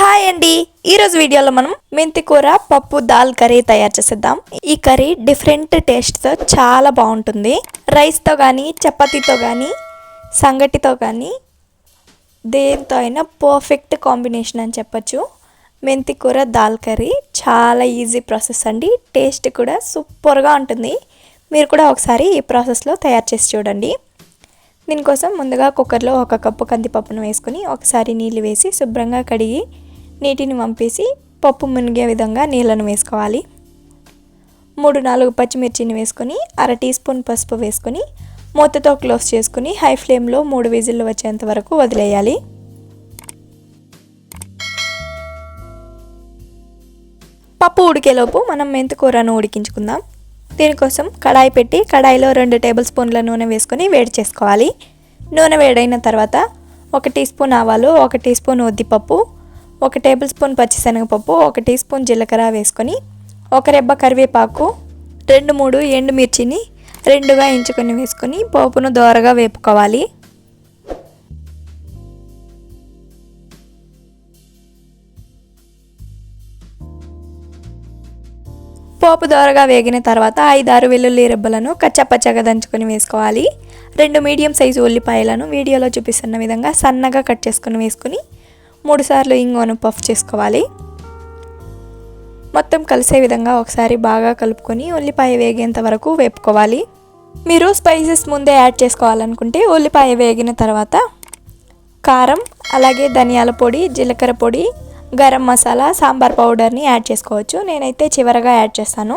Hi అండి. ఈరోజు వీడియోలో మనం మెంతి కూర పప్పు దాల్ కర్రీ తయారు చేసేద్దాం. ఈ కర్రీ డిఫరెంట్ టేస్ట్తో చాలా బాగుంటుంది. రైస్తో కానీ చపాతీతో కానీ సంగటితో కానీ దేంతో అయినా పర్ఫెక్ట్ కాంబినేషన్ అని చెప్పొచ్చు. మెంతి కూర దాల్ కర్రీ చాలా ఈజీ ప్రాసెస్ అండి. టేస్ట్ కూడా సూపర్గా ఉంటుంది. మీరు కూడా ఒకసారి ఈ ప్రాసెస్లో తయారు చేసి చూడండి. దీనికోసం ముందుగా కుక్కర్లో ఒక కప్పు కందిపప్పును వేసుకొని ఒకసారి నీళ్ళు వేసి శుభ్రంగా కడిగి నీటిని పంపేసి పప్పు మునిగే విధంగా నీళ్ళను వేసుకోవాలి. మూడు నాలుగు పచ్చిమిర్చిని వేసుకొని అర టీ స్పూన్ పసుపు వేసుకొని మూతతో క్లోజ్ చేసుకుని హై ఫ్లేమ్లో మూడు విజిల్లు వచ్చేంత వరకు వదిలేయాలి. పప్పు ఉడికేలోపు మనం మెంతి కూరను ఉడికించుకుందాం. దీనికోసం కడాయి పెట్టి కడాయిలో రెండు టేబుల్ స్పూన్ల నూనె వేసుకొని వేడి చేసుకోవాలి. నూనె వేడైన తర్వాత ఒక టీ స్పూన్ ఆవాలు ఒక టీ స్పూన్ ఉద్దిపప్పు ఒక టేబుల్ స్పూన్ పచ్చిశనగపప్పు ఒక టీ స్పూన్ జీలకర్ర వేసుకొని ఒక రెబ్బ కరివేపాకు రెండు మూడు ఎండుమిర్చిని రెండుగా ఎంచుకొని వేసుకొని పోపును దోరగా వేపుకోవాలి. పోపు దోరగా వేగిన తర్వాత ఐదారు వెల్లుల్లి రెబ్బలను కచ్చపచ్చగా దంచుకొని వేసుకోవాలి. రెండు మీడియం సైజు ఉల్లిపాయలను వీడియోలో చూపిస్తున్న విధంగా సన్నగా కట్ చేసుకొని వేసుకుని మూడుసార్లు ఇంగువను పఫ్ చేసుకోవాలి. మొత్తం కలిసే విధంగా ఒకసారి బాగా కలుపుకొని ఉల్లిపాయ వేగేంత వరకు వేపుకోవాలి. మీరు స్పైసెస్ ముందే యాడ్ చేసుకోవాలనుకుంటే ఉల్లిపాయ వేగిన తర్వాత కారం అలాగే ధనియాల పొడి జీలకర్ర పొడి గరం మసాలా సాంబార్ పౌడర్ని యాడ్ చేసుకోవచ్చు. నేనైతే చివరగా యాడ్ చేస్తాను.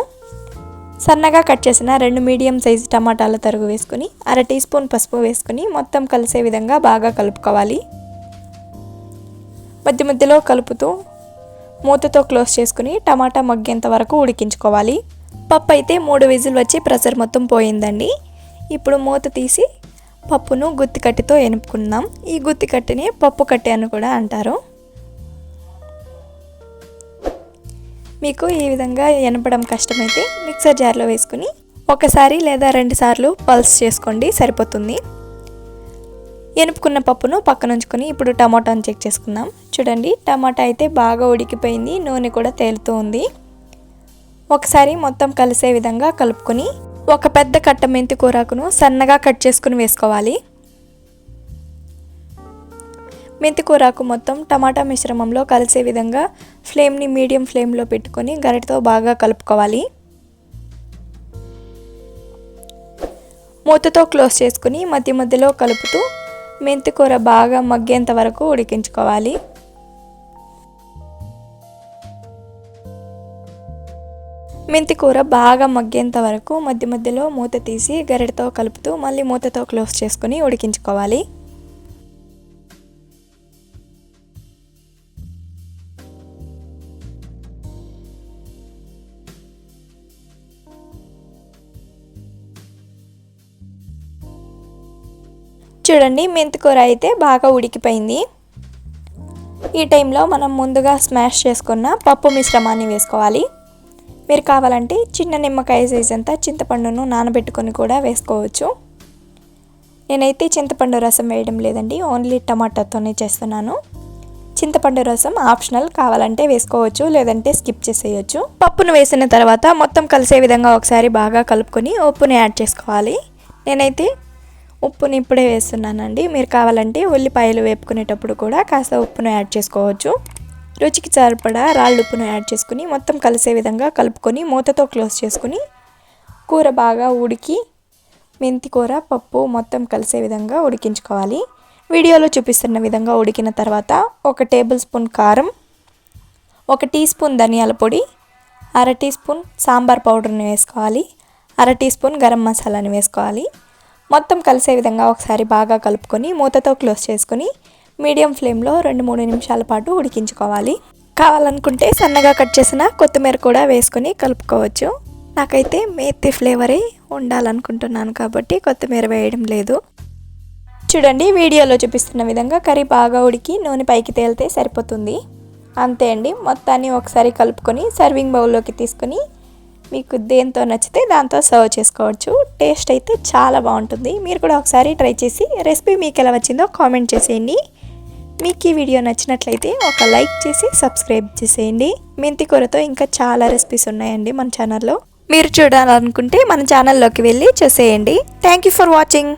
సన్నగా కట్ చేసిన రెండు మీడియం సైజు టమాటాల తరుగు వేసుకుని అర టీ స్పూన్ పసుపు వేసుకుని మొత్తం కలిసే విధంగా బాగా కలుపుకోవాలి. మధ్య మధ్యలో కలుపుతూ మూతతో క్లోజ్ చేసుకుని టమాటా మగ్గేంత వరకు ఉడికించుకోవాలి. పప్పు అయితే మూడు విజిల్ వచ్చి ప్రెషర్ మొత్తం పోయిందండి. ఇప్పుడు మూత తీసి పప్పును గుత్తికట్టితో ఎనుపుకుందాం. ఈ గుత్తికట్టిని పప్పు కట్టె అని కూడా అంటారు. మీకు ఈ విధంగా ఎనపడం కష్టమైతే మిక్సర్ జార్లో వేసుకుని ఒకసారి లేదా రెండు సార్లు పల్స్ చేసుకోండి సరిపోతుంది. ఎనుపుకున్న పప్పును పక్కన ఉంచుకొని ఇప్పుడు టమాటాను చెక్ చేసుకుందాం. చూడండి టమాటా అయితే బాగా ఉడికిపోయింది నూనె కూడా తేలుతూ ఉంది. ఒకసారి మొత్తం కలిసే విధంగా కలుపుకొని ఒక పెద్ద కట్ట మెంతి కూరాకును సన్నగా కట్ చేసుకుని వేసుకోవాలి. మెంతి కూరాకు మొత్తం టమాటా మిశ్రమంలో కలిసే విధంగా ఫ్లేమ్ని మీడియం ఫ్లేమ్లో పెట్టుకొని గరిటతో బాగా కలుపుకోవాలి. మూతతో క్లోజ్ చేసుకుని మధ్య మధ్యలో కలుపుతూ మెంతి కూర బాగా మగ్గేంత వరకు ఉడికించుకోవాలి. మెంతి కూర బాగా మగ్గేంత వరకు మధ్య మధ్యలో మూత తీసి గరిటతో కలుపుతూ మళ్ళీ మూతతో క్లోజ్ చేసుకుని ఉడికించుకోవాలి. చూడండి మెంతికూర అయితే బాగా ఉడికిపోయింది. ఈ టైంలో మనం ముందుగా స్మాష్ చేసుకున్న పప్పు మిశ్రమాన్ని వేసుకోవాలి. మీరు కావాలంటే చిన్న నిమ్మకాయ సైజ్ అంతా చింతపండును నానబెట్టుకొని కూడా వేసుకోవచ్చు. నేనైతే చింతపండు రసం వేయడం లేదండి ఓన్లీ టమాటాతోనే చేస్తున్నాను. చింతపండు రసం ఆప్షనల్ కావాలంటే వేసుకోవచ్చు లేదంటే స్కిప్ చేసేయచ్చు. పప్పును వేసిన తర్వాత మొత్తం కలిసే విధంగా ఒకసారి బాగా కలుపుకొని ఉప్పుని యాడ్ చేసుకోవాలి. నేనైతే ఉప్పుని ఇప్పుడే వేస్తున్నానండి. మీరు కావాలంటే ఉల్లిపాయలు వేపుకునేటప్పుడు కూడా కాస్త ఉప్పును యాడ్ చేసుకోవచ్చు. రుచికి సరిపడా రాళ్ళు ఉప్పును యాడ్ చేసుకుని మొత్తం కలిసే విధంగా కలుపుకొని మూతతో క్లోజ్ చేసుకుని కూర బాగా ఉడికి మెంతి కూర పప్పు మొత్తం కలిసే విధంగా ఉడికించుకోవాలి. వీడియోలో చూపిస్తున్న విధంగా ఉడికిన తర్వాత ఒక టేబుల్ స్పూన్ కారం ఒక టీ స్పూన్ ధనియాల పొడి అర టీ స్పూన్ సాంబార్ పౌడర్ని వేసుకోవాలి. అర టీ స్పూన్ గరం మసాలాని వేసుకోవాలి. మొత్తం కలిసే విధంగా ఒకసారి బాగా కలుపుకొని మూతతో క్లోజ్ చేసుకొని మీడియం ఫ్లేమ్లో రెండు మూడు నిమిషాల పాటు ఉడికించుకోవాలి. కావాలనుకుంటే సన్నగా కట్ చేసిన కొత్తిమీర కూడా వేసుకొని కలుపుకోవచ్చు. నాకైతే మేతి ఫ్లేవరే ఉండాలనుకుంటున్నాను కాబట్టి కొత్తిమీర వేయడం లేదు. చూడండి వీడియోలో చూపిస్తున్న విధంగా కర్రీ బాగా ఉడికి నూనె పైకి తేలితే సరిపోతుంది. అంతే అండి మొత్తాన్ని ఒకసారి కలుపుకొని సర్వింగ్ బౌల్లోకి తీసుకొని మీకు దేంతో నచ్చితే దాంతో సర్వ్ చేసుకోవచ్చు. టేస్ట్ అయితే చాలా బాగుంటుంది. మీరు కూడా ఒకసారి ట్రై చేసి రెసిపీ మీకు ఎలా వచ్చిందో కామెంట్ చేసేయండి. మీకు ఈ వీడియో నచ్చినట్లయితే ఒక లైక్ చేసి సబ్స్క్రైబ్ చేసేయండి. మెంతి కూరతో ఇంకా చాలా రెసిపీస్ ఉన్నాయండి మన ఛానల్లో. మీరు చూడాలనుకుంటే మన ఛానల్లోకి వెళ్ళి చూసేయండి. Thank you for watching.